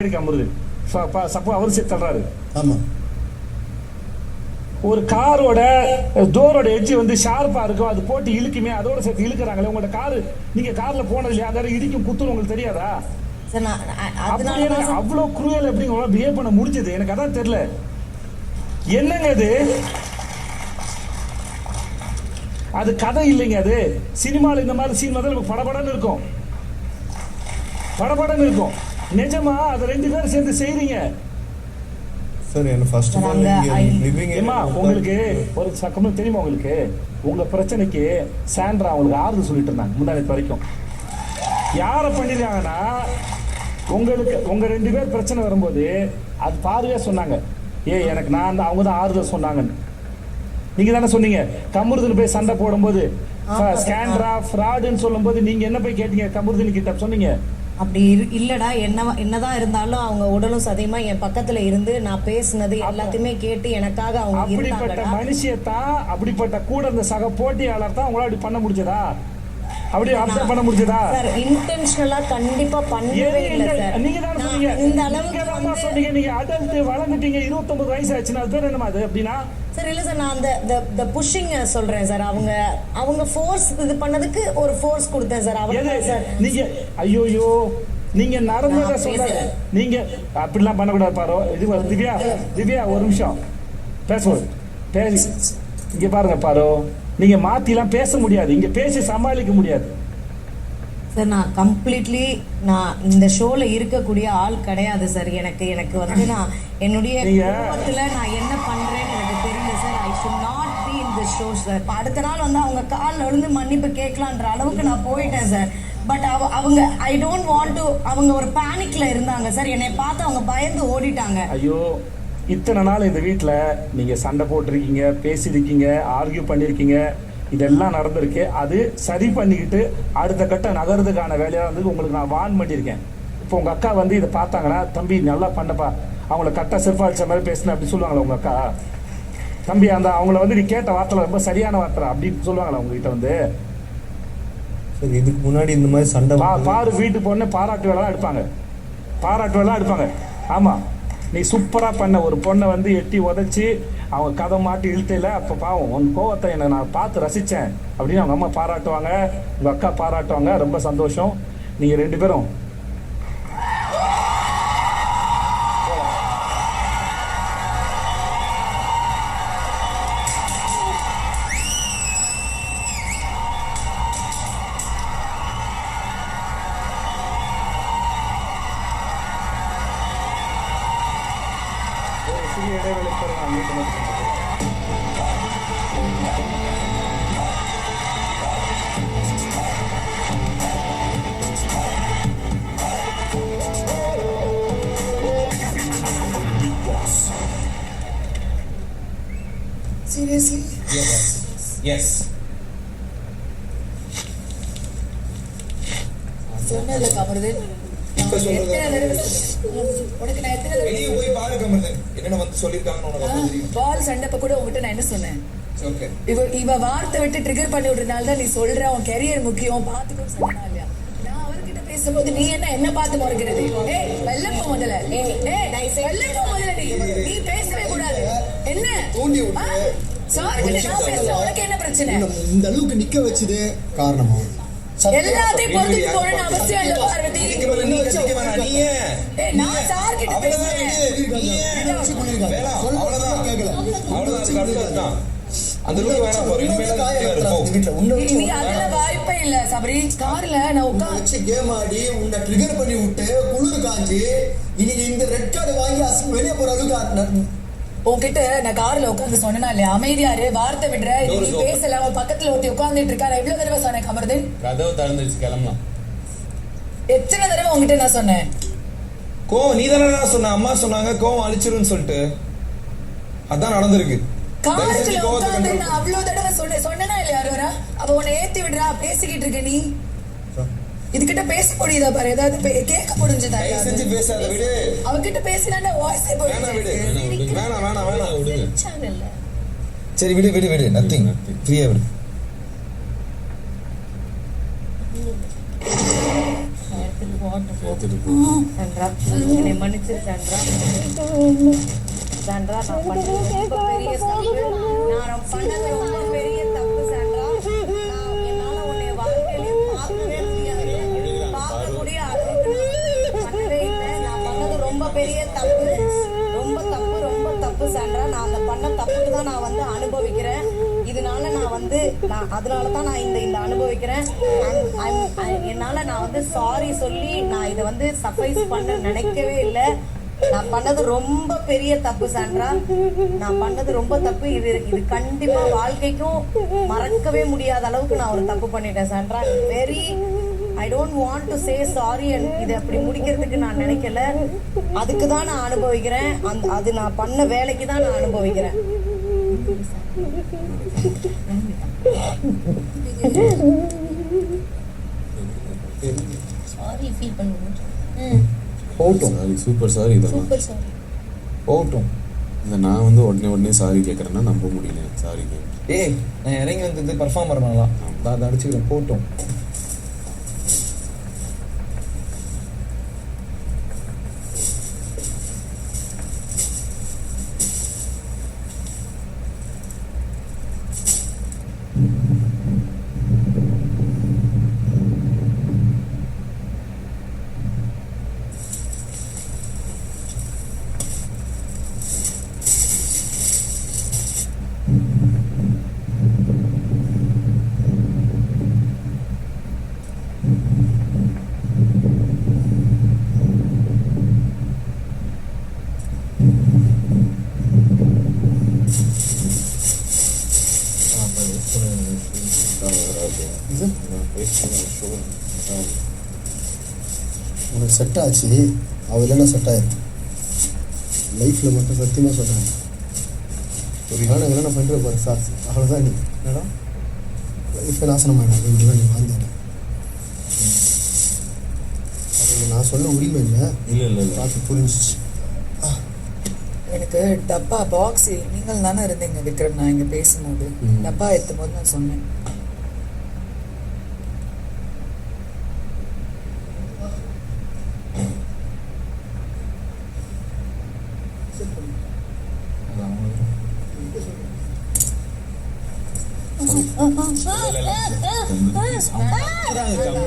அமருது சப்போ அவர் சேர்த்து தள்ளுறாரு. ஆமா. ஒரு காரோட டோரோட எட்ஜ் வந்து ஷார்ப்பா இருக்கும் அது போட்டு இழுக்குமே அதோட சேர்த்து இழுக்கிறாங்களே உங்களோட காரு நீங்க கார்ல போனது இல்லையா இடம் இடிக்கும் குத்துரும் உங்களுக்கு தெரியாதா? அவ்வளவு குரூயல் எப்படி உங்களால பிஹேவ் பண்ண முடிஞ்சது? எனக்கு அதான் தெரியல. என்னங்க அது? அது கதை இல்லைங்க அது. சினிமால இந்த மாதிரி சீன் வந்து நமக்கு படபடன்னு இருக்கும். படபடன்னு இருக்கும். நிஜமா? அதை ரெண்டு பேரும் சேர்ந்து செய்றீங்க. சார் எனக்கு ஃபர்ஸ்ட் ஆஃப் ஆல் லிவிங் ஏமா உங்களுக்கு ஒரு சக்கமும் தெரியுமா உங்களுக்கு? உங்க பிரச்சனைக்கு சாண்ட்ரா அவங்களுக்கு ஆறுதல் சொல்லிட்டு இருந்தாங்க முந்தானத்து வரைக்கும். யாரை பண்ணிருக்காங்கன்னா உங்களுக்கு உங்க ரெண்டு பேர் பிரச்சனை வரும்போது அது பாருங்க சொன்னாங்க. ஏ எனக்கு நான் அவங்க தான் ஆறுதல் சொன்னாங்கன்னு. நீங்க தானே சொன்னீங்க. கமுருதுன்னு போய் சண்டை போடும்போது. ஸ்கேண்ட்ரா ஃப்ராடுன்னு சொல்லும்போது நீங்க என்ன போய் கேட்டீங்க? கமுருதுன்னு கிட்ட சொன்னீங்க. அப்படி இல்லடா என்ன என்னதான் இருந்தாலும் அவங்க உடலும் சதையுமா என் பக்கத்துல இருந்து நான் பேசுனது எல்லாத்தையுமே கேட்டு எனக்காக அவங்க அப்படிப்பட்ட மனுஷியத்தான் அப்படிப்பட்ட கூட இருந்த சக போட்டியாளர் தான் உங்களால அப்படி பண்ண முடிஞ்சதா? அப்படி அப்சர்வ் பண்ண முடிஞ்சதா? சார் இன்டென்ஷனலா கண்டிப்பா பண்ணவே இல்ல சார் நீங்க தானே சொன்னீங்க. இந்த அளவுக்கு வந்து சொன்னீங்க. நீங்க adult வளர்ந்துட்டீங்க. 29 வயசு ஆச்சுன்னா அது பேர் என்னமா அது? அப்படின்னா? சார் இல்ல சார் நான் அந்த the புஷிங் சொல்றேன் சார் அவங்க அவங்க ஃபோர்ஸ் இது பண்ணதுக்கு ஒரு ஃபோர்ஸ் கொடுத்தேன் சார் அவங்க சார் நீங்க ஐயோயோ. நீங்க நடந்ததை சொல்ல. நீங்க அப்படிலாம் பண்ணக்கூடாது பாரு. இது திவ்யா திவ்யா ஒரு நிமிஷம். பேசுவோம். பேசி இங்க பாருங்க பாரு. நீங்க மாத்திலாம் பேச முடியாது. இங்க பேசி சமாளிக்க முடியாது. சார் நான் கம்ப்ளீட்லி நான் இந்த ஷோல இருக்கக்கூடிய ஆள் கிடையாது சார் எனக்கு எனக்கு வந்து நான் என்னுடைய குடும்பத்துல நான் என்ன பண்றேன்னு எனக்கு தெரியல sir I should not be in the show sir இப்ப அடுத்த நாள் வந்து அவங்க காலில் விழுந்து மன்னிப்பு கேட்கலான்ற அளவுக்கு நான் போயிட்டேன் சார் பட் அவ அவங்க ஐ டோன்ட் வாண்ட் டு அவங்க ஒரு பேனிக்ல இருந்தாங்க சார் என்னை பார்த்து அவங்க பயந்து ஓடிட்டாங்க. ஐயோ. இத்தனை நாள் இந்த வீட்டில் நீங்கள் சண்டை போட்டிருக்கீங்க பேசியிருக்கீங்க ஆர்கியூ பண்ணியிருக்கீங்க இதெல்லாம் நடந்திருக்கு. அது சரி பண்ணிக்கிட்டு அடுத்த கட்டம் நகர்றதுக்கான வேலையாக வந்து உங்களுக்கு நான் வான் பண்ணியிருக்கேன். இப்போ உங்கள் அக்கா வந்து இதை பார்த்தாங்கன்னா தம்பி நல்லா பண்ணப்பா. அவங்கள கரெக்டாக செருப்பா அடிச்ச மாதிரி பேசுன அப்படி சொல்லுவாங்களா உங்கள் அக்கா? தம்பி அந்த அவங்கள வந்து நீ கேட்ட வார்த்தை ரொம்ப சரியான வார்த்தை அப்படின்னு சொல்லுவாங்களா உங்ககிட்ட வந்து? சார் இதுக்கு முன்னாடி இந்த மாதிரி சண்டை பாரு வீட்டு பொண்ணு பாராட்டு வேலை எடுப்பாங்க. பாராட்டு வேலை எடுப்பாங்க. ஆமாம் நீ சூப்பராக பண்ண. ஒரு பொண்ணை வந்து எட்டி உதைச்சி அவங்க கதை மாட்டி இழுத்தையில அப்போ பாவம் உன் கோவத்தை என்னை நான் பார்த்து ரசித்தேன் அப்படின்னு அவங்க அம்மா பாராட்டுவாங்க உங்கள் அக்கா பாராட்டுவாங்க. ரொம்ப சந்தோஷம். நீங்கள் ரெண்டு பேரும் Seriously? Yes. Yes. ¿Se? இப்ப சொல்றது? எத்தனை தடவை சொன்னேன்? உனக்கு நான் எத்தனை தடவை வெளியே போய் பாரு கமர்தன் என்னென்ன வந்து சொல்லியிருக்காங்கன்னு உனக்கு அப்ப தெரியும். பால் சண்டைப்ப கூட உங்ககிட்ட நான் என்ன சொன்னேன்? இவ இவ வார்த்தை விட்டு ட்ரிகர் பண்ணி விடுறதுனால தான் நீ சொல்ற உன் கெரியர் முக்கியம் பாத்துக்கோ சொன்னா இல்லையா? நான் அவர்கிட்ட பேசும்போது நீ என்ன என்ன பார்த்து முறைக்கிறது? ஏய் வெள்ளப்போ முதல்ல. ஏய் வெள்ளப்போ முதல்ல நீ. நீ பேசவே கூடாது. என்ன? தூண்டி விட்டு சார் கிட்ட நான் பேசுறேன். உனக்கு என்ன பிரச்சனை? இந்த அளவுக்கு நிக்க வச்சது காரணமா? எல்லாத்தையும் பொறுத்துட்டு போறேன்னு அவசியம் இல்ல. பார்வதி நான் சார் கிட்ட பேசுறேன். அந்த வேணாம். பாரு இனிமேல வாய்ப்பே இல்ல சபரி. கார்ல நான் உட்காந்து கேம் ஆடி உன்னை ட்ரிகர் பண்ணி விட்டு குளிர் காஞ்சி இன்னைக்கு இந்த ரெட் கார்டு வாங்கி அசிங்க வெளியே போற அளவுக்கு உன்கிட்ட நான் கார்ல உட்காந்து சொன்னா இல்லையா? அமைதியாரு வார்த்தை விடுற நீ. பேசல உன் பக்கத்துல ஒருத்தி உட்கார்ந்துட்டு இருக்கா? நான் எவ்வளவு தடவை சொன்னேன் கமர்தன்? கதவு திறந்துருச்சு கிளம்பலாம். எத்தனை தடவை உன்கிட்ட நான் சொன்னேன்? கோவம் நீ தானே சொன்ன அம்மா சொன்னாங்க கோவம் அழிச்சிருன்னு சொல்லிட்டு. அதான் நடந்திருக்கு. உட்கார்ந்து control நான் அவ்வளவு தடவை சொன்னேன். சொன்னேனா இல்லையா அரோரா? அவ உன்னை ஏத்தி விடுறா பேசிக்கிட்டு இருக்க நீ? இதுகிட்ட பேச முடியுதா பாரு? ஏதாவது கேட்க முடிஞ்சதா செஞ்சு? பேசாத விடு. அவகிட்ட பேசினா வாய்ஸே போயிடுச்சு. வேணாம் வேணாம் வேணாம் விடுங்க சேனல்ல சரி விடு விடு விடு. நத்திங் ஃப்ரீயா விடு. நான் எடுத்துட்டு எடுத்துட்டு ரொம்ப தப்பு ரொம்ப தப்பு சாண்ட்ரா. நான் அந்த பண்ண தப்புக்கு தான் நான் வந்து அனுபவிக்கிறேன். இதனால நான் வந்து நான் அதனால தான் நான் இந்த இந்த அனுபவிக்கிறேன். என்னால் என்னால நான் வந்து சாரி சொல்லி நான் இதை வந்து சஃபைஸ் பண்ண நினைக்கவே இல்லை. நான் பண்ணது ரொம்ப பெரிய தப்பு சாண்ட்ரா. நான் பண்ணது ரொம்ப தப்பு. இது இது கண்டிப்பா வாழ்க்கைக்கும் மறக்கவே முடியாத அளவுக்கு நான் ஒரு தப்பு பண்ணிட்டேன் Sandra. Very I don't want to say sorry இது அப்படி முடிக்கிறதுக்கு நான் நினைக்கல. அதுக்கு தான் நான் அனுபவிக்கிறேன். அந்த அது நான் பண்ண வேலைக்கு தான் நான் அனுபவிக்கிறேன். சாரி ஃபீல் பண்ணுவோம் போகட்டும். சாரி சூப்பர் சாரி இதெல்லாம். சூப்பர் சாரி போகட்டும். இந்த நான் வந்து உடனே உடனே சாரி கேட்குறேன்னா நம்ப முடியல. சாரி கேட்குறேன் ஏய் நான் இறங்கி வந்தது பர்ஃபார்ம் பண்ணலாம் நான் அதை அடிச்சுக்கிறேன். போகட்டும். உனக்கு செட் ஆச்சு. அவ இல்லைன்னா செட் ஆயிருக்கு லைஃப்பில் மட்டும் சத்தியமாக சொல்கிறேன் ஒரு நாள் கல்யாணம் பண்ணுற பாரு சார். அவ்வளோதான் நீ. என்னடா? லைஃப்பை நாசனம் ஆகிடும் இப்படிலாம் நீ வாழ்ந்தேன் அது நான் சொல்ல உரிமை இல்லை இல்லை இல்லை. பார்த்து புரிஞ்சிச்சு. எனக்கு டப்பா பாக்ஸ் நீங்கள் தானே இருந்தீங்க விக்ரம். நான் இங்க பேசும்போது. டப்பா எத்தும் போது நான் சொன்னேன்.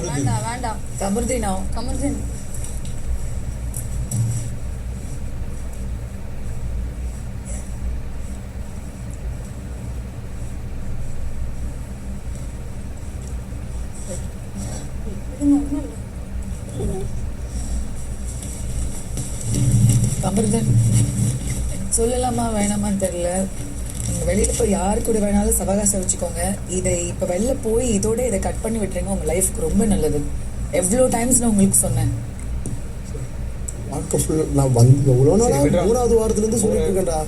வேண்டாம் வேண்டாம் சமருதி நான் கமர்தன் அமிர்தன் சொல்லலாமா வேணாமான்னு தெரியல. நீங்க வெளியில போய் யாரு கூட வேணாலும் சவகாசம் வச்சுக்கோங்க. இதை இப்ப வெளில போய் இதோட இதை கட் பண்ணி விட்டுறீங்க உங்க லைஃப்க்கு ரொம்ப நல்லது. எவ்வளோ டைம்ஸ் நான் உங்களுக்கு சொன்னேன். வாழ்க்கை ஃபுல் நான் வந்து எவ்வளோ சரி, நாள் விட்றா. மூணாவது வாரத்துலேருந்து சொல்லிட்டு இருக்கேன்டா.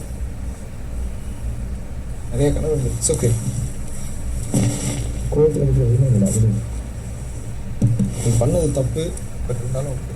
நிறைய கனவு இட்ஸ் ஓகே கோவத்தில் இருக்கிற உரிமை இல்லை அது நீ பண்ணது தப்பு பட் இருந்தாலும் ஓகே